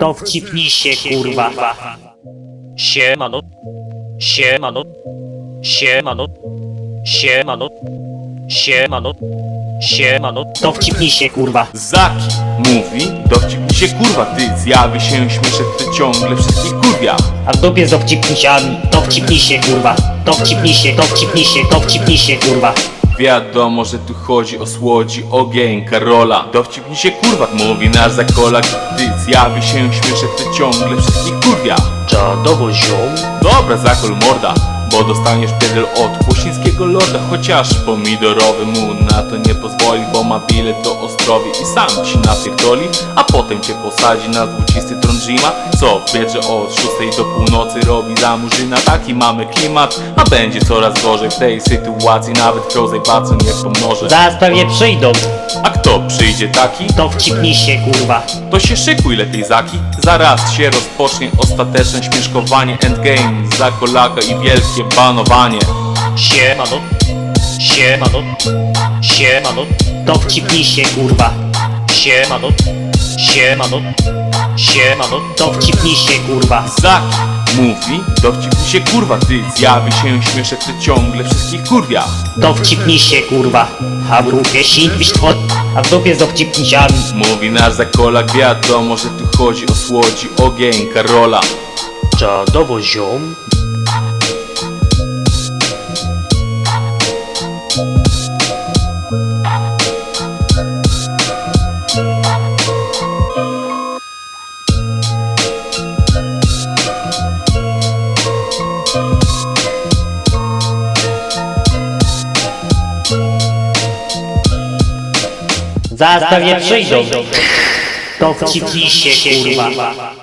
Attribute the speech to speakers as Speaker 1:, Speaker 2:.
Speaker 1: Dowcipnij się, kurwa.
Speaker 2: Siemano. Siemano. Siemano. Siemano. Siemano. Siemano.
Speaker 1: Dowcipnij się, kurwa.
Speaker 3: Zaki mówi, dowcip się kurwa ty Zjawi się śmieszek, ty ciągle wszystkich kurwia
Speaker 1: A w dupie z dowcipniciami. Dowcipnij się, kurwa. Dowcipnij się, dowcipnij się, dowcipnij się, kurwa.
Speaker 3: Wiadomo, że tu chodzi o słodzi ogień Karola Dowcip mi się kurwa mówi nasz zakolak Ty zjawi się śmieszek, ty ciągle wszystkich kurwia
Speaker 2: Czadowo ziom.
Speaker 3: Dobra, zakol morda bo dostaniesz pierdel od Kłosińskiego lorda Chociaż pomidorowy mu na to nie pozwoli Bo ma bilet do Ostrowi i sam ci napierdoli A potem cię posadzi na złocisty tron Rzyma Co w Biedrze od 6 do północy robi za murzyna Taki mamy klimat, a będzie coraz gorzej W tej sytuacji nawet Krozej bardzo nie pomoże
Speaker 1: Zaraz pewnie przyjdą.
Speaker 3: A kto przyjdzie taki?
Speaker 1: Dowcipnij się, kurwa.
Speaker 3: To się szykuj lepiej Zaki Zaraz się rozpocznie ostateczne śmieszkowanie Endgame za kolaka i wielkie banowanie
Speaker 2: Siemano. Siemano. Siemano.
Speaker 1: Dowcipnij się, kurwa.
Speaker 2: Siemano. Siemano. Siemano.
Speaker 1: Dowcipnij się, kurwa.
Speaker 3: Zaki mówi, dowcipnij się kurwa ty Zjawi się śmieszek, ty ciągle wszystkich kurwia
Speaker 1: Dowcipnij się, kurwa. A w dupie świństwo. A w dupie z dowcipniciami.
Speaker 3: Mówi nasz zakolak, wiadomo, że tu chodzi o słodzi ogień Karola
Speaker 2: Czadowo ziom.
Speaker 1: Zaraz pewnie przyjdą. Dowcipnij się, kurwa.